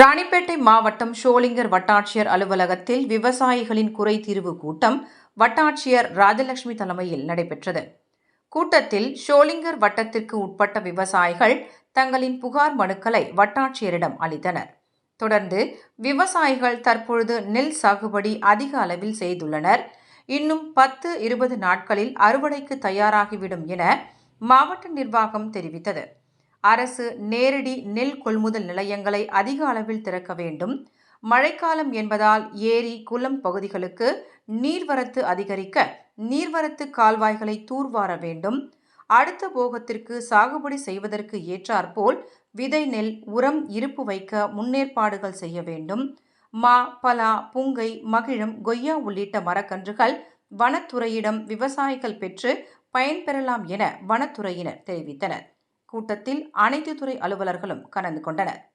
ராணிப்பேட்டை மாவட்டம் ஷோலிங்கர் வட்டாட்சியர் அலுவலகத்தில் விவசாயிகளின் குறை தீர்வு கூட்டம் வட்டாட்சியர் ராஜலட்சுமி தலைமையில் நடைபெற்றது. கூட்டத்தில் ஷோலிங்கர் வட்டத்திற்கு உட்பட்ட விவசாயிகள் தங்களின் புகார் மனுக்களை வட்டாட்சியரிடம் அளித்தனர். தொடர்ந்து விவசாயிகள் தற்பொழுது நெல் சாகுபடி அதிக அளவில் செய்துள்ளனர். இன்னும் பத்து இருபது நாட்களில் அறுவடைக்கு தயாராகிவிடும் என மாவட்ட நிர்வாகம் தெரிவித்தது. அரசு நேரடி நெல் கொள்முதல் நிலையங்களை அதிக அளவில் திறக்க வேண்டும். மழைக்காலம் என்பதால் ஏரி குளம் பகுதிகளுக்கு நீர்வரத்து அதிகரிக்க நீர்வரத்து கால்வாய்களை தூர்வார வேண்டும். அடுத்த போகத்திற்கு சாகுபடி செய்வதற்கு ஏற்றாற்போல் விதை நெல் உரம் இருப்பு வைக்க முன்னேற்பாடுகள் செய்ய வேண்டும். மா பலா புங்கை மகிழம் கொய்யா உள்ளிட்ட மரக்கன்றுகள் வனத்துறையிடம் விவசாயிகள் பெற்று பயன்பெறலாம் என வனத்துறையினர் தெரிவித்தனர். கூட்டத்தில் அனைத்து துறை அலுவலர்களும் கலந்து கொண்டனர்.